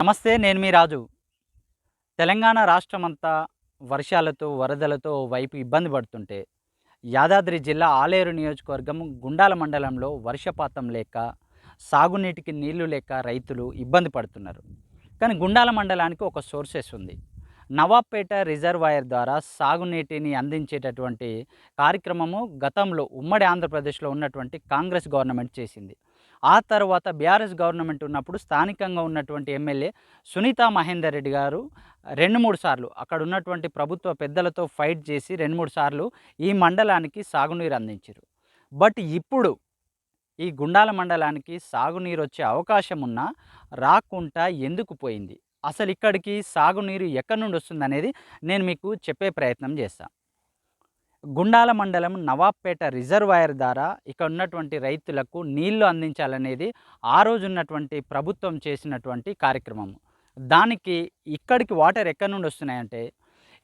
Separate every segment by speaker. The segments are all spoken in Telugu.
Speaker 1: నమస్తే నేను మీ రాజు. తెలంగాణ రాష్ట్రమంతా వర్షాలతో వరదలతో వైపు ఇబ్బంది పడుతుంటే యాదాద్రి జిల్లా ఆలేరు నియోజకవర్గం గుండాల మండలంలో వర్షపాతం లేక సాగునీటికి నీళ్ళు లేక రైతులు ఇబ్బంది పడుతున్నారు. కానీ గుండాల మండలానికి ఒక సోర్సెస్ ఉంది. నవాబ్పేట రిజర్వాయర్ ద్వారా సాగునీటిని అందించేటటువంటి కార్యక్రమము గతంలో ఉమ్మడి ఆంధ్రప్రదేశ్లో ఉన్నటువంటి కాంగ్రెస్ గవర్నమెంట్ చేసింది. ఆ తర్వాత బీఆర్ఎస్ గవర్నమెంట్ ఉన్నప్పుడు స్థానికంగా ఉన్నటువంటి ఎమ్మెల్యే సునీత మహేందర్ రెడ్డి గారు రెండు మూడు సార్లు అక్కడ ఉన్నటువంటి ప్రభుత్వ పెద్దలతో ఫైట్ చేసి రెండు మూడు సార్లు ఈ మండలానికి సాగునీరు అందించారు. బట్ ఇప్పుడు ఈ గుండాల మండలానికి సాగునీరు వచ్చే అవకాశం ఉన్నా రాకుండా ఎందుకు పోయింది? అసలు ఇక్కడికి సాగునీరు ఎక్కడి నుండి వస్తుంది అనేది నేను మీకు చెప్పే ప్రయత్నం చేస్తాను గుండాల మండలం నవాబ్పేట రిజర్వాయర్ ద్వారా ఇక్కడ ఉన్నటువంటి రైతులకు నీళ్ళు అందించాలనేది ఆ రోజు ఉన్నటువంటి ప్రభుత్వం చేసినటువంటి కార్యక్రమం. దానికి ఇక్కడికి వాటర్ ఎక్కడి నుండి వస్తున్నాయంటే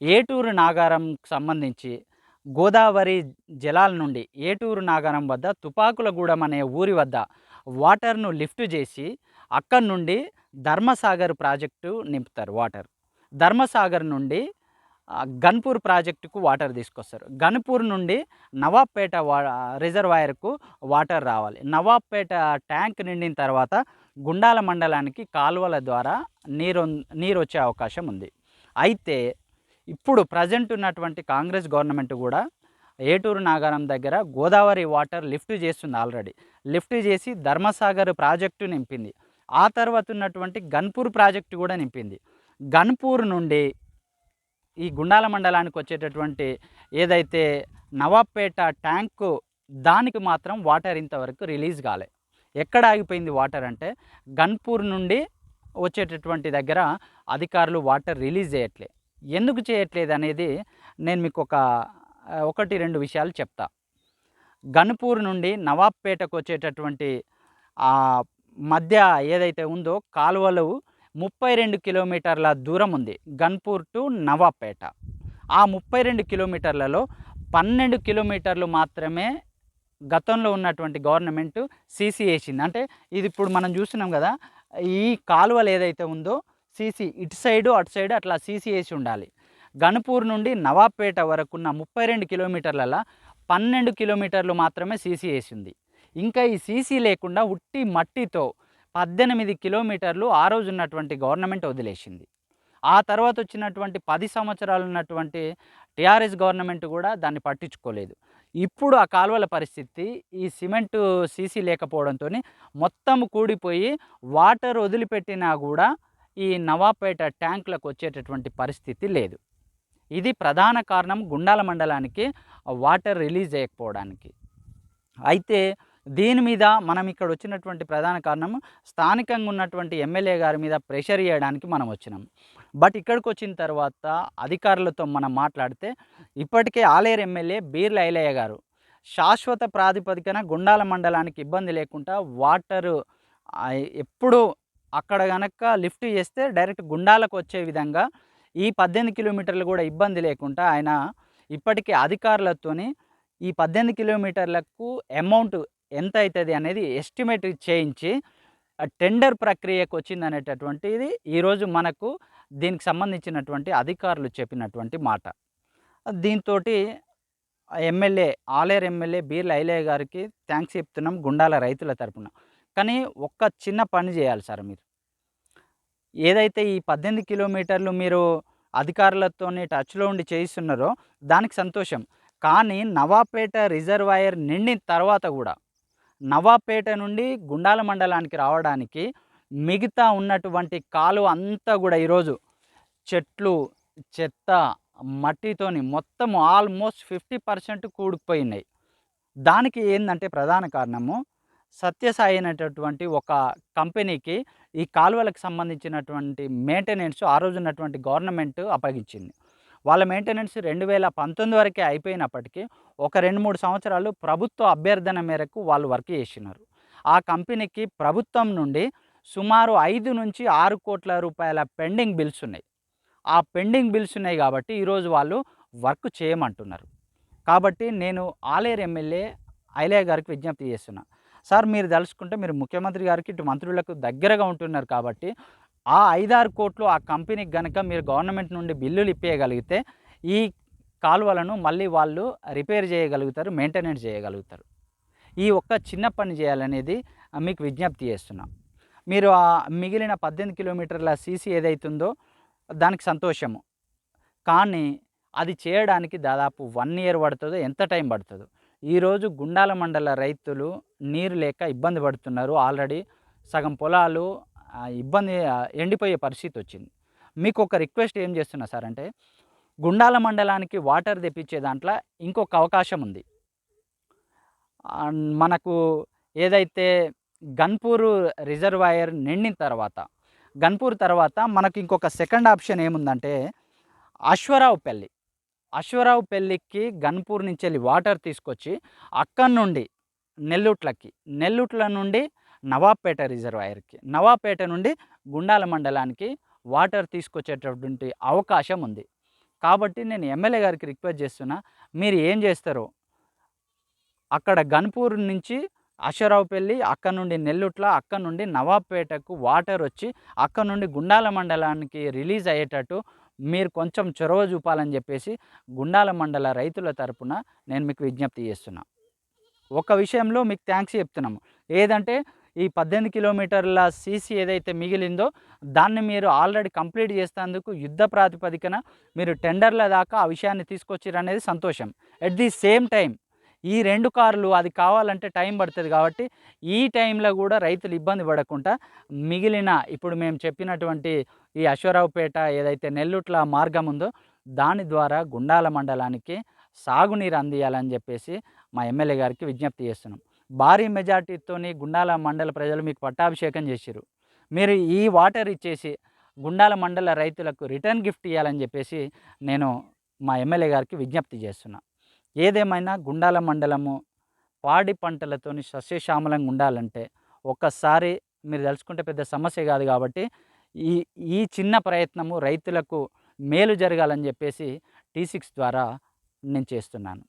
Speaker 1: ఏటూరు నాగారం సంబంధించి గోదావరి జలాల నుండి ఏటూరు నాగారం వద్ద తుపాకులగూడెం అనే ఊరి వద్ద వాటర్ను లిఫ్ట్ చేసి అక్కడి నుండి ధర్మసాగర్ ప్రాజెక్టు నింపుతారు వాటర్. ధర్మసాగర్ నుండి గన్పూర్ ప్రాజెక్టుకు వాటర్ తీసుకొస్తారు. గన్పూర్ నుండి నవాబ్పేట వా రిజర్వాయర్కు వాటర్ రావాలి. నవాబ్పేట ట్యాంక్ నిండిన తర్వాత గుండాల మండలానికి కాలువల ద్వారా నీరు నీరు వచ్చే అవకాశం ఉంది. అయితే ఇప్పుడు ప్రజెంట్ ఉన్నటువంటి కాంగ్రెస్ గవర్నమెంట్ కూడా ఏటూరు నాగారం దగ్గర గోదావరి వాటర్ లిఫ్ట్ చేస్తుంది ఆల్రెడీ. లిఫ్ట్ చేసి ధర్మసాగర్ ప్రాజెక్టు నింపింది. ఆ తర్వాత ఉన్నటువంటి గన్పూర్ ప్రాజెక్టు కూడా నింపింది. గన్పూర్ నుండి ఈ గుండాల మండలానికి వచ్చేటటువంటి ఏదైతే నవాబ్పేట ట్యాంకు దానికి మాత్రం వాటర్ ఇంతవరకు రిలీజ్ కాలే. ఎక్కడ ఆగిపోయింది వాటర్ అంటే గన్పూర్ నుండి వచ్చేటటువంటి దగ్గర అధికారులు వాటర్ రిలీజ్ చేయట్లే. ఎందుకు చేయట్లేదు అనేది నేను మీకు ఒక ఒకటి రెండు విషయాలు చెప్తా. గన్పూర్ నుండి నవాబ్పేటకు వచ్చేటటువంటి మధ్య ఏదైతే ఉందో కాలువలు ముప్పై రెండు కిలోమీటర్ల దూరం ఉంది. గన్పూర్ టు నవాపేట ఆ ముప్పై రెండు కిలోమీటర్లలో పన్నెండు కిలోమీటర్లు మాత్రమే గతంలో ఉన్నటువంటి గవర్నమెంట్ సీసీ వేసింది అంటే ఇది ఇప్పుడు మనం చూస్తున్నాం కదా ఈ కాలువలు ఏదైతే ఉందో సీసీ ఇటు సైడు అటు సైడు అట్లా సీసీ వేసి ఉండాలి. గణపూర్ నుండి నవాబ్పేట వరకున్న ముప్పై రెండు కిలోమీటర్లలో పన్నెండు కిలోమీటర్లు మాత్రమే సీసీ వేసింది ఇంకా ఈ సీసీ లేకుండా ఉట్టి మట్టితో పద్దెనిమిది కిలోమీటర్లు ఆ రోజు ఉన్నటువంటి గవర్నమెంట్ వదిలేసింది. ఆ తర్వాత వచ్చినటువంటి పది సంవత్సరాలు ఉన్నటువంటి టీఆర్ఎస్ గవర్నమెంట్ కూడా దాన్ని పట్టించుకోలేదు. ఇప్పుడు ఆ కాలువల పరిస్థితి ఈ సిమెంటు సీసీ లేకపోవడంతో మొత్తం కూడిపోయి వాటర్ వదిలిపెట్టినా కూడా ఈ నవాపేట ట్యాంకులకు వచ్చేటటువంటి పరిస్థితి లేదు. ఇది ప్రధాన కారణం గుండాల మండలానికి వాటర్ రిలీజ్ చేయకపోవడానికి. అయితే దీని మీద మనం ఇక్కడ వచ్చినటువంటి ప్రధాన కారణం స్థానికంగా ఉన్నటువంటి ఎమ్మెల్యే గారి మీద ప్రెషర్ చేయడానికి మనం వచ్చినాం. బట్ ఇక్కడికి వచ్చిన తర్వాత అధికారులతో మనం మాట్లాడితే ఇప్పటికే ఆలేరు ఎమ్మెల్యే బీర్ల ఐలయ్య గారు శాశ్వత ప్రాతిపదికన గుండాల మండలానికి ఇబ్బంది లేకుండా వాటరు ఎప్పుడు అక్కడ కనుక లిఫ్ట్ చేస్తే డైరెక్ట్ గుండాలకు వచ్చే విధంగా ఈ పద్దెనిమిది కిలోమీటర్లు కూడా ఇబ్బంది లేకుండా ఆయన ఇప్పటికే అధికారులతోని ఈ పద్దెనిమిది కిలోమీటర్లకు అమౌంట్ ఎంత అవుతుంది అనేది ఎస్టిమేట్ చేయించి టెండర్ ప్రక్రియకు వచ్చింది అనేటటువంటిది ఈరోజు మనకు దీనికి సంబంధించినటువంటి అధికారులు చెప్పినటువంటి మాట. దీంతో ఎమ్మెల్యే ఆలేర్ ఎమ్మెల్యే బీర్ల ఐలయ్య గారికి థ్యాంక్స్ చెప్తున్నాం గుండాల రైతుల తరపున. కానీ ఒక్క చిన్న పని చేయాలి సార్ మీరు. ఏదైతే ఈ పద్దెనిమిది కిలోమీటర్లు మీరు అధికారులతో టచ్లో ఉండి చేయిస్తున్నారో దానికి సంతోషం. కానీ నవాపేట రిజర్వాయర్ నిండిన తర్వాత కూడా నవాపేట నుండి గుండాల మండలానికి రావడానికి మిగతా ఉన్నటువంటి కాలువ అంతా కూడా ఈరోజు చెట్లు చెత్త మట్టితోని మొత్తం ఆల్మోస్ట్ ఫిఫ్టీ పర్సెంట్ కూడుకుపోయినాయి. దానికి ఏంటంటే ప్రధాన కారణము సత్యసాయి అనేటటువంటి ఒక కంపెనీకి ఈ కాలువలకు సంబంధించినటువంటి మెయింటెనెన్స్ ఆ రోజు ఉన్నటువంటి గవర్నమెంట్ అప్పగించింది. వాళ్ళ మెయింటెనెన్స్ రెండు వేల పంతొమ్మిది వరకే అయిపోయినప్పటికీ ఒక రెండు మూడు సంవత్సరాలు ప్రభుత్వ అభ్యర్థన మేరకు వాళ్ళు వర్క్ చేసినారు. ఆ కంపెనీకి ప్రభుత్వం నుండి సుమారు ఐదు నుంచి ఆరు కోట్ల రూపాయల పెండింగ్ బిల్స్ ఉన్నాయి. ఆ పెండింగ్ బిల్స్ ఉన్నాయి కాబట్టి ఈరోజు వాళ్ళు వర్క్ చేయమంటున్నారు. కాబట్టి నేను ఆలేరు ఎమ్మెల్యే ఐలయ్య గారికి విజ్ఞప్తి చేస్తున్నా. సార్ మీరు తలుచుకుంటే మీరు ముఖ్యమంత్రి గారికి ఇటు మంత్రులకు దగ్గరగా ఉంటున్నారు కాబట్టి ఆ ఐదారు కోట్లు ఆ కంపెనీకి కనుక మీరు గవర్నమెంట్ నుండి బిల్లులు ఇప్పేయగలిగితే ఈ కాలువలను మళ్ళీ వాళ్ళు రిపేర్ చేయగలుగుతారు మెయింటెనెన్స్ చేయగలుగుతారు. ఈ ఒక్క చిన్న పని చేయాలనేది మీకు విజ్ఞప్తి చేస్తున్నాం. మీరు ఆ మిగిలిన పద్దెనిమిది కిలోమీటర్ల సీసీ ఏదైతుందో దానికి సంతోషము. కానీ అది చేయడానికి దాదాపు వన్ ఇయర్ పడుతుందో ఎంత టైం పడుతుందో. ఈరోజు గుండాల మండల రైతులు నీరు లేక ఇబ్బంది పడుతున్నారు. ఆల్రెడీ సగం పొలాలు ఇబ్బంది ఎండిపోయే పరిస్థితి వచ్చింది. మీకు ఒక రిక్వెస్ట్ ఏం చేస్తున్నా సార్ అంటే గుండాల మండలానికి వాటర్ తెప్పించే దాంట్లో ఇంకొక అవకాశం ఉంది. మనకు ఏదైతే గన్పూర్ రిజర్వాయర్ నిండిన తర్వాత గన్పూర్ తర్వాత మనకు ఇంకొక సెకండ్ ఆప్షన్ ఏముందంటే అశ్వరావుపల్లి అశ్వరావుపల్లికి గన్పూర్ నుంచి వెళ్ళి వాటర్ తీసుకొచ్చి అక్కడి నుండి నెల్లూట్లకి నెల్లూట్ల నుండి నవాబ్పేట రిజర్వాయర్కి. నవాబ్పేట నుండి గుండాల మండలానికి వాటర్ తీసుకొచ్చేటటువంటి అవకాశం ఉంది. కాబట్టి నేను ఎమ్మెల్యే గారికి రిక్వెస్ట్ చేస్తున్నా మీరు ఏం చేస్తారు? అక్కడ గన్పూర్ నుంచి అశ్వరావుపల్లి అక్కడ నుండి నెల్లుట్ల అక్కడ నుండి నవాబ్పేటకు వాటర్ వచ్చి అక్కడ నుండి గుండాల మండలానికి రిలీజ్ అయ్యేటట్టు మీరు కొంచెం చొరవ చూపాలని చెప్పేసి గుండాల మండల రైతుల తరపున నేను మీకు విజ్ఞప్తి చేస్తున్నా. ఒక విషయంలో మీకు థ్యాంక్స్ చెప్తున్నాము. ఏదంటే ఈ పద్దెనిమిది కిలోమీటర్ల సీసీ ఏదైతే మిగిలిందో దాన్ని మీరు ఆల్రెడీ కంప్లీట్ చేసేందుకు యుద్ధ ప్రాతిపదికన మీరు టెండర్ల దాకా ఆ విషయాన్ని తీసుకొచ్చారు అనేది సంతోషం. ఎట్ ది సేమ్ టైం ఈ రెండు కార్లు అది కావాలంటే టైం పడుతుంది కాబట్టి ఈ టైంలో కూడా రైతులు ఇబ్బంది పడకుండా మిగిలిన ఇప్పుడు మేము చెప్పినటువంటి ఈ అశ్వరావుపేట ఏదైతే నెల్లుట్ల మార్గం ఉందో దాని ద్వారా గుండాల మండలానికి సాగునీరు అందియాలని చెప్పేసి మా ఎమ్మెల్యే గారికి విజ్ఞప్తి చేస్తున్నాం. భారీ మెజార్టీతోని గుండాల మండల ప్రజలు మీకు పట్టాభిషేకం చేసిరు మీరు ఈ వాటర్ ఇచ్చేసి గుండాల మండల రైతులకు రిటర్న్ గిఫ్ట్ ఇవ్వాలని చెప్పేసి నేను మా ఎమ్మెల్యే గారికి విజ్ఞప్తి చేస్తున్నా. ఏదేమైనా గుండాల మండలము పాడి పంటలతోని సస్యశ్యామలంగా ఉండాలంటే ఒక్కసారి మీరు తెలుసుకుంటే పెద్ద సమస్య కాదు కాబట్టి ఈ ఈ చిన్న ప్రయత్నము రైతులకు మేలు జరగాలని చెప్పేసి టీ సిక్స్ ద్వారా నేను చేస్తున్నాను.